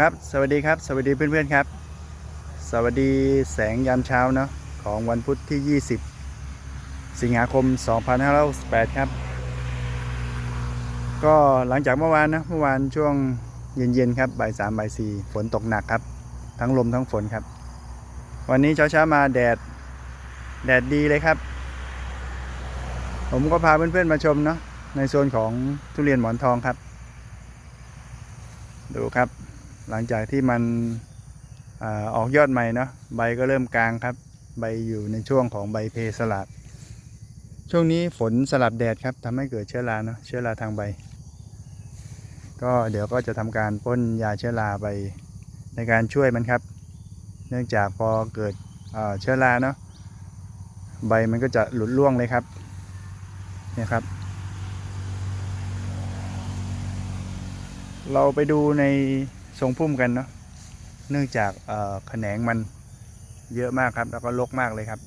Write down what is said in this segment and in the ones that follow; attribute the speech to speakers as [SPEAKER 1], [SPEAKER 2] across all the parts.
[SPEAKER 1] ครับ สวัสดีครับ สวัสดีเพื่อนๆครับ สวัสดีแสงยามเช้าเนาะของวันพุธที่ 20 สิงหาคม 2568 ครับ ก็หลังจากเมื่อวานนะ เมื่อวานช่วงเย็นๆครับ บ่ายสามบ่ายสี่ฝนตกหนักครับ ทั้งลมทั้งฝนครับ วันนี้เช้าๆมาแดด แดดดีเลยครับ ผมก็พาเพื่อนๆมาชมเนาะในโซนของทุเรียนหมอนทองครับ ดูครับ หลังจากที่มันอออกยอดใหม่เนาะใบก็เริ่มกลางครับ ใบอยู่ในช่วงของใบเพสลัด ช่วงนี้ฝนสลับแดดครับทำให้เกิดเชื้อราเนาะเชื้อราทางใบ ก็เดี๋ยวก็จะทำการพ่นยาเชื้อราไปในการช่วยมันครับ เนื่องจากพอเกิดเชื้อราเนาะใบมันก็จะหลุดร่วงเลยครับเนี่ยครับ เราไปดูใน ทรงพุ่มกันเนาะเนื่องจากแขนงมันเยอะมากครับ แล้วก็รกมากเลยครับ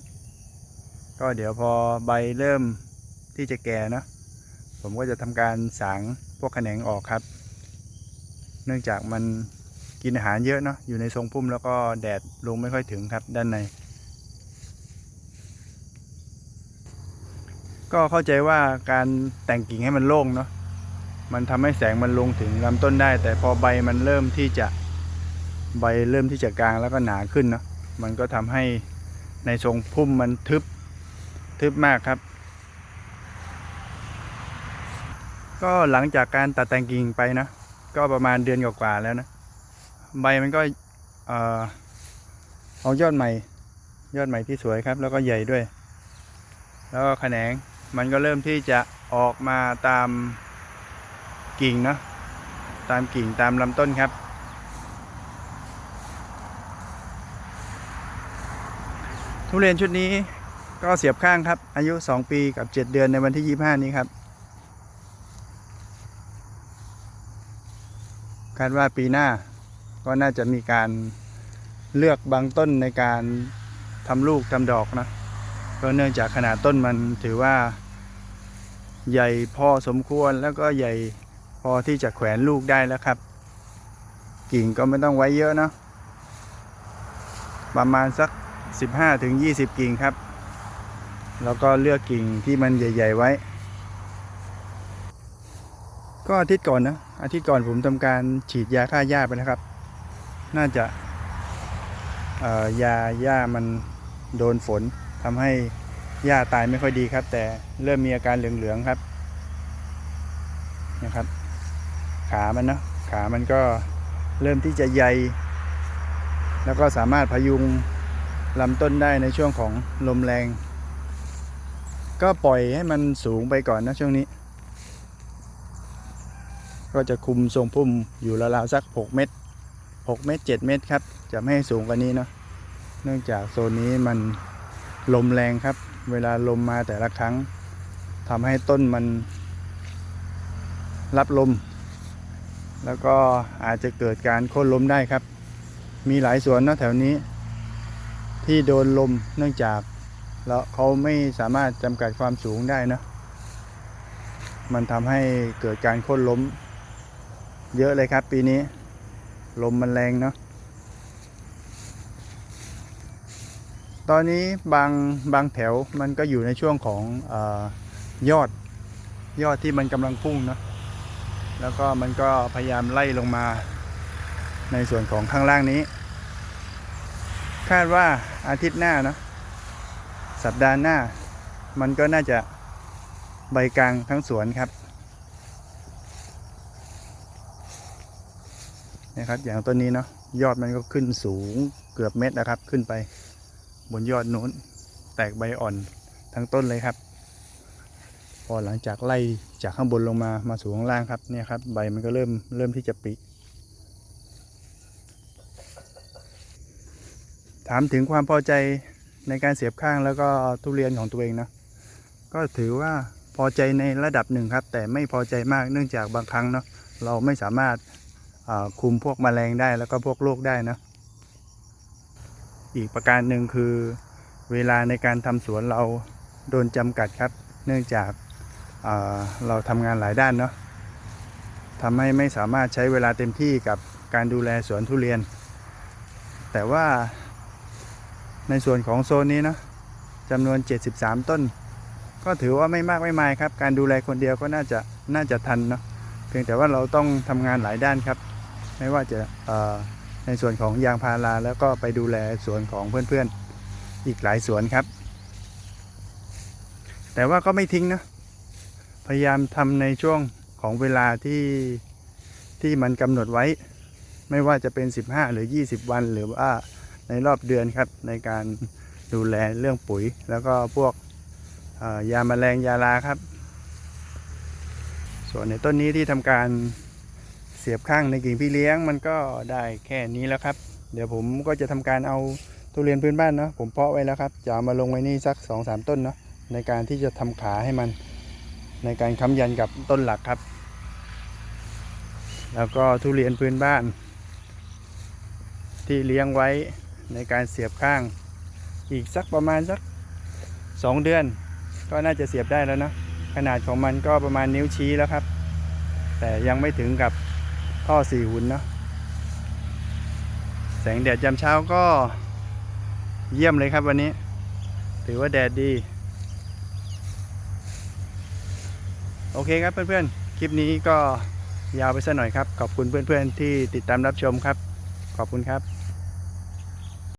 [SPEAKER 1] ก็เดี๋ยวพอใบเริ่มที่จะแก่เนาะผมก็จะทำการสางพวกแขนงออกครับ เนื่องจากมันกินอาหารเยอะเนาะอยู่ในทรงพุ่มแล้วก็แดดลงไม่ค่อยถึงครับด้านในก็เข้าใจว่าการแต่งกิ่งให้มันโล่งเนาะ มันทำให้แสงมันลงถึงลำต้นได้ แต่พอใบมันเริ่มที่จะใบเริ่มที่จะกลางแล้วก็หนาขึ้นเนาะมันก็ทำให้ในทรงพุ่มมันทึบทึบมากครับ ก็หลังจากการตัดแต่งกิ่งไปนะก็ประมาณเดือนกว่าๆแล้วนะใบมันก็เอ่อเอายอดใหม่ ยอดใหม่ที่สวยครับ แล้วก็ใหญ่ด้วย แล้วก็แขนงมันก็เริ่มที่จะออกมาตาม กิ่งเนาะตามกิ่งตามลำต้นครับ ทุเรียนชุดนี้ก็เสียบข้างครับ อายุ 2 ปีกับ 7 เดือนในวันที่ 25 นี้ครับ คาดว่าปีหน้าก็น่าจะมีการเลือกบางต้นในการทำลูกทำดอกนะก็เนื่องจากขนาดต้นมันถือว่าใหญ่พอสมควรแล้วก็ใหญ่ พอที่จะแขวนลูกได้แล้วครับ กิ่งก็ไม่ต้องไว้เยอะเนาะประมาณสัก 15ถึง20กิ่งครับ แล้วก็เลือกกิ่งที่มันใหญ่ ๆ ไว้ ก็อาทิตย์ก่อนนะอาทิตย์ก่อนผมทำการฉีดยาฆ่าหญ้าไปนะครับ น่าจะยาหญ้ามันโดนฝนทำให้หญ้าตายไม่ค่อยดีครับ แต่เริ่มมีอาการเหลือง ๆ ครับนะครับ ขามันเนาะขามันก็เริ่มที่จะใหญ่แล้วก็สามารถพยุงลำต้นได้ในช่วงของลมแรง ก็ปล่อยให้มันสูงไปก่อนนะช่วงนี้ ก็จะคุมทรงพุ่มอยู่ราวๆสัก 6 เมตร 6 เมตร 7 เมตรครับ จะไม่ให้สูงกว่านี้เนาะเนื่องจากโซนนี้มันลมแรงครับ เวลาลมมาแต่ละครั้งทำให้ต้นมันรับลม แล้วก็อาจจะเกิดการโค่นล้มได้ครับ มีหลายสวนนะแถวนี้ ที่โดนลมเนื่องจากแล้วเขาไม่สามารถจำกัดความสูงได้นะ มันทำให้เกิดการโค่นล้ม เยอะเลยครับปีนี้ ลมมันแรงเนาะตอนนี้บางบางแถวมันก็อยู่ในช่วงของอยอดยอดที่มันกำลังพุ่งเนาะ แล้วก็มันก็พยายามไล่ลงมาในส่วนของข้างล่างนี้ คาดว่าอาทิตย์หน้าเนาะสัปดาห์หน้า มันก็น่าจะใบกลางทั้งสวนครับนะครับอย่างต้นนี้เนาะยอดมันก็ขึ้นสูงเกือบเม็ดนะครับ ขึ้นไปบนยอดนู้น แตกใบอ่อนทั้งต้นเลยครับ พอหลังจากไล่จากข้างบนลงมามาสู่ข้างล่างครับเนี่ยครับ ใบมันก็เริ่มเริ่มที่จะปิถามถึงความพอใจในการเสียบข้างแล้วก็ทุเรียนของตัวเองนะ ก็ถือว่าพอใจในระดับหนึ่งครับ แต่ไม่พอใจมากเนื่องจากบางครั้งเนาะเราไม่สามารถาคุมพวกแมลงได้แล้วก็พวกโรคได้นะอีกประการหนึ่งคือ เวลาในการทำสวนเราโดนจำกัดครับ เนื่องจาก เราทำงานหลายด้านเนาะทำให้ไม่สามารถใช้เวลาเต็มที่กับการดูแลสวนทุเรียน แต่ว่าในส่วนของโซนนี้เนาะจำนวน 73 ต้น ก็ถือว่าไม่มากไม่มายครับ การดูแลคนเดียวก็น่าจะน่าจะทันเนาะเพียงแต่ว่าเราต้องทำงานหลายด้านครับ ไม่ว่าจะในส่วนของยางพาราแล้วก็ไปดูแลสวนของเพื่อนๆอีกหลายสวนครับ แต่ว่าก็ไม่ทิ้งนะ พยายามทำในช่วงของเวลาที่ที่มันกำหนดไว้ ไม่ว่าจะเป็น 15 หรือ 20 วัน หรือว่าในรอบเดือนครับ ในการดูแลเรื่องปุ๋ย แล้วก็พวกยาแมลงยาลาครับ ส่วนในต้นนี้ที่ทำการเสียบข้างในกิ่งพี่เลี้ยงมันก็ได้แค่นี้แล้วครับ เดี๋ยวผมก็จะทำการเอาทุเรียนพื้นบ้านเนาะผมเพาะไว้แล้วครับจะามาลงไว้นี่สัก2-3ต้นเนาะในการที่จะทำขาให้มัน ในการค้ำยันกับต้นหลักครับ แล้วก็ทุเรียนพื้นบ้าน ที่เลี้ยงไว้ในการเสียบข้าง อีกสักประมาณสัก 2 เดือน ก็น่าจะเสียบได้แล้วนะขนาดของมันก็ประมาณนิ้วชี้แล้วครับ แต่ยังไม่ถึงกับท่อสี่หุ่นเนาะแสงแดดยามเช้าก็เยี่ยมเลยครับวันนี้ ถือว่าแดดดี โอเคครับเพื่อนๆ คลิปนี้ก็ยาวไปสักหน่อยครับ ขอบคุณเพื่อนๆที่ติดตามรับชมครับ ขอบคุณครับ